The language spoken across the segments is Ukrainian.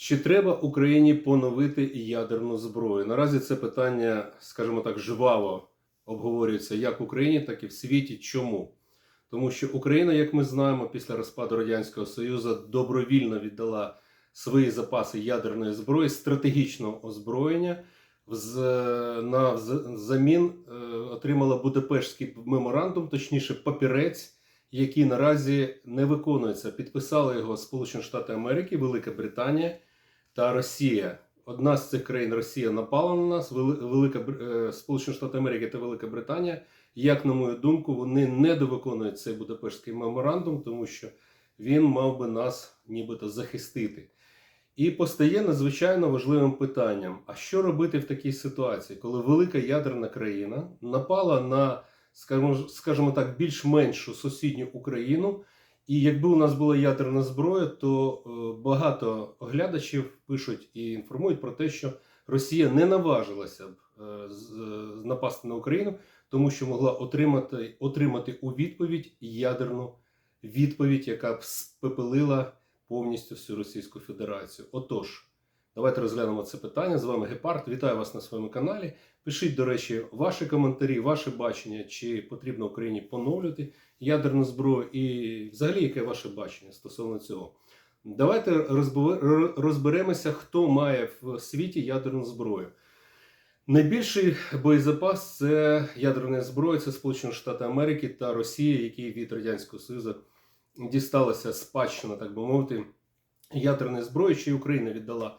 Чи треба Україні поновити ядерну зброю? Наразі це питання, скажімо так, жваво обговорюється як в Україні, так і в світі. Чому? Тому що Україна, як ми знаємо, після розпаду Радянського Союзу добровільно віддала свої запаси ядерної зброї, стратегічного озброєння. На вз- взамін е, отримала Будапештський меморандум, точніше, папірець, який наразі не виконується. Підписали його Сполучені Штати Америки, Велика Британія та Росія. Одна з цих країн Росія напала на нас, Велика е, Сполучені Штати Америки та Велика Британія. Як на мою думку, вони недовиконують цей Будапештський меморандум, тому що він мав би нас нібито захистити. І постає надзвичайно важливим питанням: а що робити в такій ситуації, коли велика ядерна країна напала на, скажімо так, більш-меншу сусідню Україну? І якби у нас була ядерна зброя, то е, багато оглядачів пишуть і інформують про те, що Росія не наважилася б е, з- е, напасти на Україну, тому що могла отримати, отримати у відповідь ядерну відповідь, яка б спепелила повністю всю Російську Федерацію. Отож, давайте розглянемо це питання. З вами Гепард. Вітаю вас на своєму каналі. Пишіть, до речі, ваші коментарі, ваше бачення, чи потрібно Україні поновлювати ядерну зброю, і взагалі яке ваше бачення стосовно цього. Давайте розберемося, хто має в світі ядерну зброю. Найбільший боєзапас це ядерна зброя, це Сполучені Штати Америки та Росія, які від Радянського Союзу дісталася спадщина, так би мовити, ядерної зброї, й Україна віддала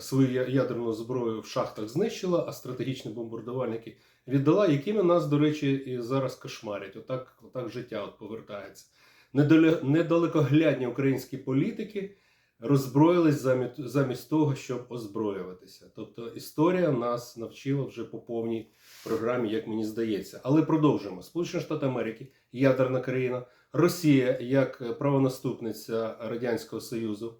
свою ядерну зброю в шахтах, знищила, а стратегічні бомбардувальники віддала, якими нас, до речі, і зараз кошмарять. Отак, отак життя от повертається. Недале- Недалекоглядні українські політики роззброїлись замість, замість того, щоб озброюватися. Тобто історія нас навчила вже по повній програмі, як мені здається. Але продовжимо. Сполучені Штати Америки, ядерна країна, Росія як правонаступниця Радянського Союзу.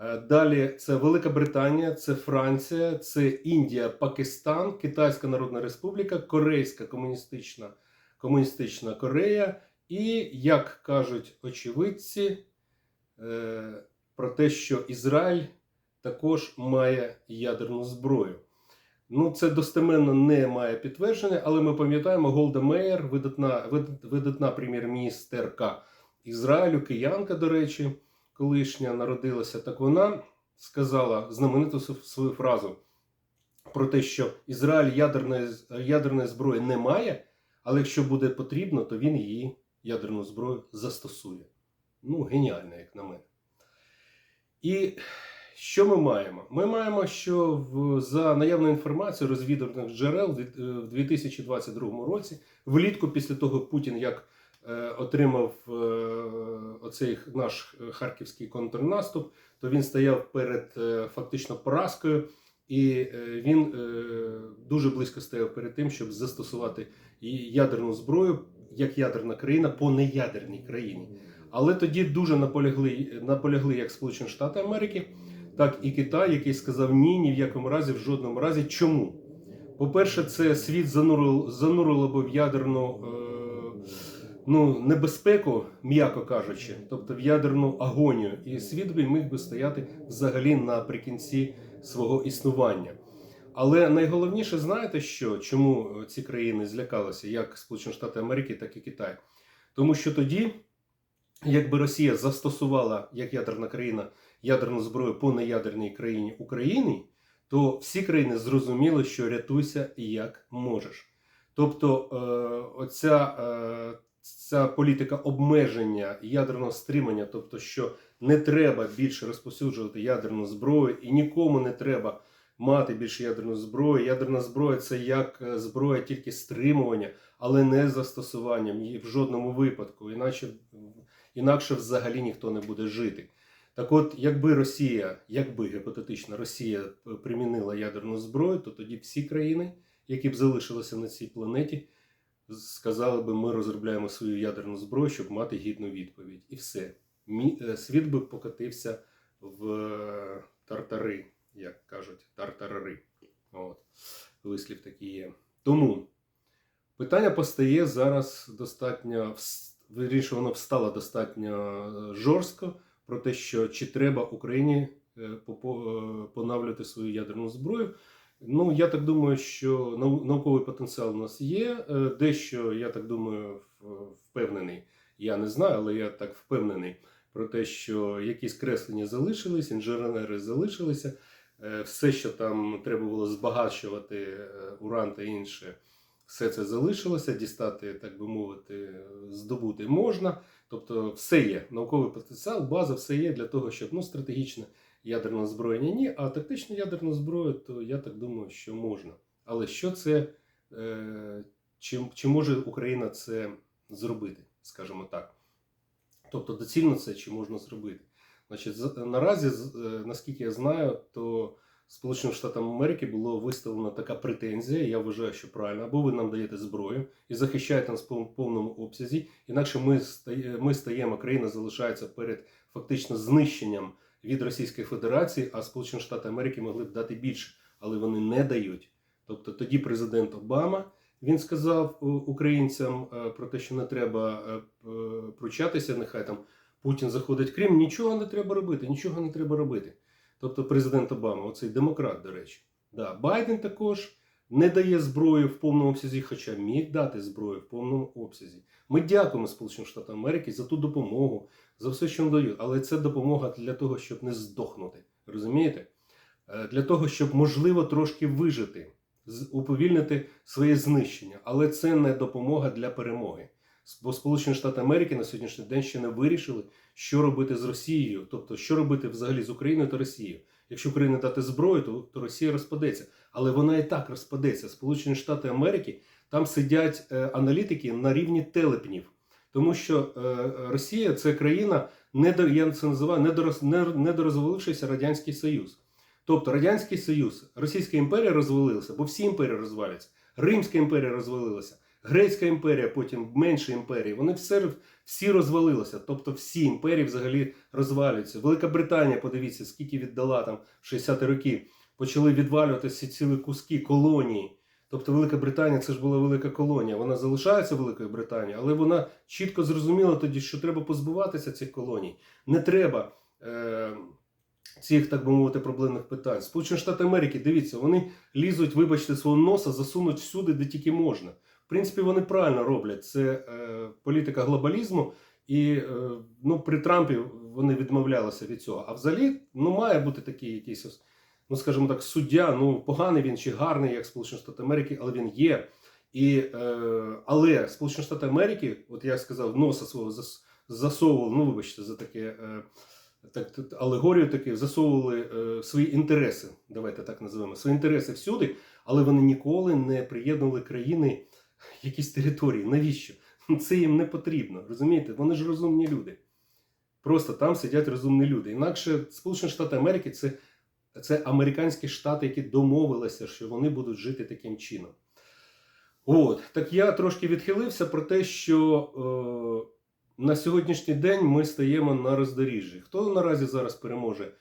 Е, Далі це Велика Британія, це Франція, це Індія, Пакистан, Китайська Народна Республіка, Корейська комуністична, комуністична Корея і, як кажуть очевидці, е, про те, що Ізраїль також має ядерну зброю. Ну, це достеменно не має підтвердження, але ми пам'ятаємо Голда Меєр, видатна, видатна прем'єр-міністерка Ізраїлю, киянка, до речі, колишня народилася. Так вона сказала знамениту свою фразу про те, що Ізраїль ядерної, ядерної зброї не має, але якщо буде потрібно, то він її ядерну зброю застосує. Ну, геніально, як на мене. І що ми маємо? Ми маємо, що в, за наявною інформацією розвідувальних джерел е, в 2022 році, влітку, після того Путін як отримав е, оцей наш е, харківський контрнаступ, то він стояв перед е, фактично поразкою, і е, він е, дуже близько стояв перед тим, щоб застосувати ядерну зброю як ядерна країна по неядерній країні. Але тоді дуже наполягли, наполягли як Сполучені Штати Америки, так і Китай, який сказав ні, ні в якому разі, в жодному разі. Чому? По-перше, це світ занурило, занурило би в ядерну е, ну, небезпеку, м'яко кажучи, тобто в ядерну агонію. І світ би міг би стояти взагалі наприкінці свого існування. Але найголовніше, знаєте що? Чому ці країни злякалися, як Сполучені Штати Америки, так і Китай? Тому що тоді, якби Росія застосувала як ядерна країна ядерну зброю по неядерній країні України, то всі країни зрозуміли, що рятуйся як можеш. Тобто, е, оця е, ця політика обмеження ядерного стримання, тобто, що не треба більше розповсюджувати ядерну зброю, і нікому не треба мати більше ядерну зброю. Ядерна зброя це як е, зброя тільки стримування, але не застосуванням її в жодному випадку, іначе, інакше взагалі ніхто не буде жити. Так от, якби Росія, якби гіпотетично Росія примінила ядерну зброю, то тоді всі країни, які б залишилися на цій планеті, сказали би, ми розробляємо свою ядерну зброю, щоб мати гідну відповідь. І все. Е, Світ би покотився в е, тартари, як кажуть, тартарари. От. Вислів такий є. Тому питання постає зараз достатньо, вірніше, воно встало достатньо е, жорстко про те, що чи треба Україні понавлювати свою ядерну зброю. Ну, я так думаю, що науковий потенціал у нас є. Е, Дещо, я так думаю, впевнений. Я не знаю, але я так впевнений про те, що якісь креслення залишились, інженери залишилися. Е, Все, що там треба було збагачувати е, уран та інше, все це залишилося. Дістати, так би мовити, здобути можна. Тобто, все є. Науковий потенціал, база, все є для того, щоб ну, стратегічне ядерне озброєння ні, а тактичну ядерну зброю, то я так думаю, що можна. Але що це, е, чи, чи може Україна це зробити, скажімо так? Тобто доцільно це чи можна зробити? Значить, наразі, е, наскільки я знаю, то Сполученим Штатам Америки було виставлена така претензія. Я вважаю, що правильно, або ви нам даєте зброю і захищаєте нас в повному обсязі, інакше ми стаємо, країна залишається перед фактично знищенням від Російської Федерації, а Сполучені Штати Америки могли б дати більше, але вони не дають. Тобто тоді президент Обама він сказав е, українцям е, про те, що не треба е, пручатися, нехай там Путін заходить Крим, нічого не треба робити, нічого не треба робити. Тобто президент Обама, оцей демократ, до речі. Да. Байден також не дає зброю в повному обсязі, хоча міг дати зброю в повному обсязі. Ми дякуємо Сполученим Штатам Америки за ту допомогу, за все, що надають. Але це допомога для того, щоб не здохнути. Розумієте? Е, Для того, щоб можливо трошки вижити, уповільнити своє знищення. Але це не допомога для перемоги. Бо Сполучені Штати Америки на сьогоднішній день ще не вирішили, що робити з Росією, тобто що робити взагалі з Україною та Росією. Якщо Україна дати зброю, то, то Росія розпадеться. Але вона і так розпадеться. Сполучені Штати Америки там сидять е, аналітики на рівні телепнів. Тому що е, Росія це країна, я це називаю не- недорозвалившийся Радянський Союз. Тобто Радянський Союз, Російська імперія розвалилася, бо всі імперії розваляться. Римська імперія розвалилася, Грецька імперія, потім менші імперії. Вони все, всі розвалилися. Тобто всі імперії взагалі розвалюються. Велика Британія, подивіться, скільки віддала там в 60-ті роки. Почали відвалюватися цілі куски колонії. Тобто Велика Британія це ж була велика колонія. Вона залишається Великою Британією, але вона чітко зрозуміла тоді, що треба позбуватися цих колоній. Не треба е, цих, так би мовити, проблемних питань. Сполучені Штати Америки, дивіться, вони лізуть, вибачте, свого носа, засунуть всюди, де тільки можна. В принципі, вони правильно роблять. Це е, політика глобалізму. І е, ну, при Трампі вони відмовлялися від цього. А взагалі ну, має бути такий якийсь, ну скажімо так, суддя. Ну, поганий він чи гарний, як Сполучені Штати Америки, але він є. І, е, але Сполучені Штати Америки, от я сказав, носа свого зас- засовував, ну вибачте, за таке е, так, алегорію таки, засовували е, свої інтереси, давайте так називаємо, свої інтереси всюди, але вони ніколи не приєднували країни якісь території. Навіщо? Це їм не потрібно. Розумієте? Вони ж розумні люди. Просто там сидять розумні люди. Інакше Сполучені Штати Америки це, це американські штати, які домовилися, що вони будуть жити таким чином. От, так я трошки відхилився про те, що е, на сьогоднішній день ми стаємо на роздоріжжі. Хто наразі зараз переможе?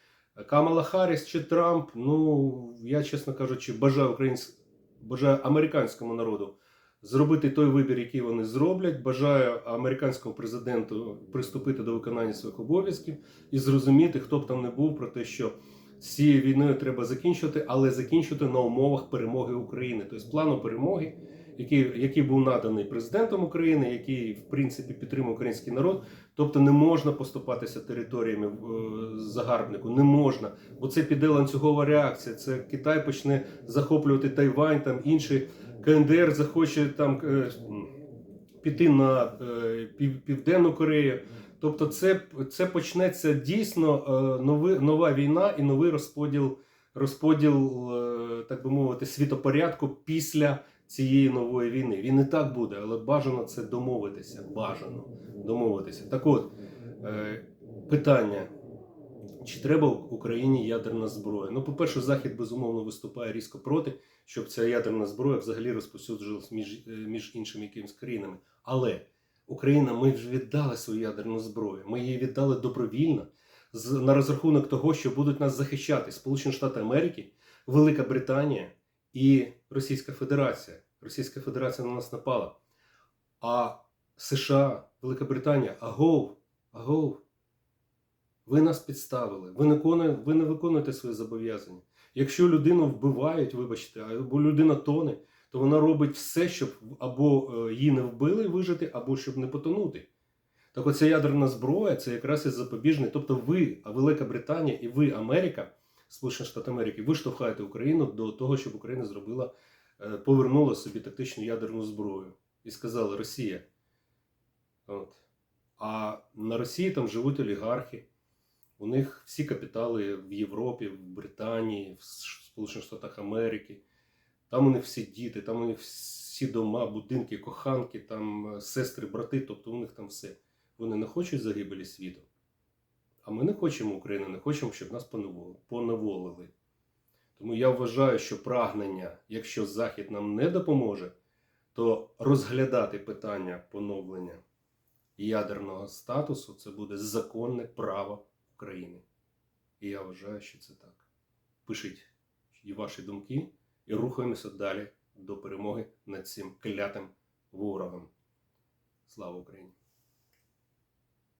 Камала Харріс чи Трамп? Ну, я, чесно кажучи, бажаю українсь... бажаю американському народу зробити той вибір, який вони зроблять. Бажаю американському президенту приступити до виконання своїх обов'язків і зрозуміти, хто б там не був про те, що цією війною треба закінчувати, але закінчити на умовах перемоги України, тобто плану перемоги, який, який був наданий президентом України, який в принципі підтримує український народ. Тобто не можна поступатися територіями е, загарбнику, не можна, бо це піде ланцюгова реакція. Це Китай почне захоплювати Тайвань, там інші КНДР захоче там е, піти на е, Південну Корею. Тобто, це, це почнеться дійсно е, нови, нова війна і новий розподіл, розподіл, е, так би мовити, світопорядку після цієї нової війни. Він і так буде, але бажано це домовитися. Бажано домовитися. Так от, е, питання. Чи треба Україні ядерна зброя? Ну, по-перше, Захід безумовно виступає різко проти, щоб ця ядерна зброя взагалі розповсюджилась між, між іншими якимись країнами. Але Україна, ми вже віддали свою ядерну зброю. Ми її віддали добровільно на розрахунок того, що будуть нас захищати Сполучені Штати Америки, Велика Британія і Російська Федерація. Російська Федерація на нас напала. А США, Велика Британія, агов, агов. Ви нас підставили, ви не, виконує- ви не виконуєте свої зобов'язання. Якщо людину вбивають, вибачте, або людина тоне, то вона робить все, щоб або е, її не вбили вижити, або щоб не потонути. Так оця ядерна зброя це якраз і запобіжний. Тобто ви, а Велика Британія і ви, Америка, Сполучені Штати Америки, ви штовхаєте Україну до того, щоб Україна зробила, е, повернула собі тактичну ядерну зброю. І сказали Росія. От. А на Росії там живуть олігархи. У них всі капітали в Європі, в Британії, в Сполучених Штатах Америки. Там у них всі діти, там у них всі дома, будинки, коханки, там е, сестри, брати, тобто у них там все. Вони не хочуть загибелі світу. А ми не хочемо, Україна, не хочемо, щоб нас поневолили-. Тому я вважаю, що прагнення, якщо Захід нам не допоможе, то розглядати питання поновлення ядерного статусу це буде законне право України. І я вважаю, що це так. Пишіть ваші думки і рухаємося далі до перемоги над цим клятим ворогом. Слава Україні!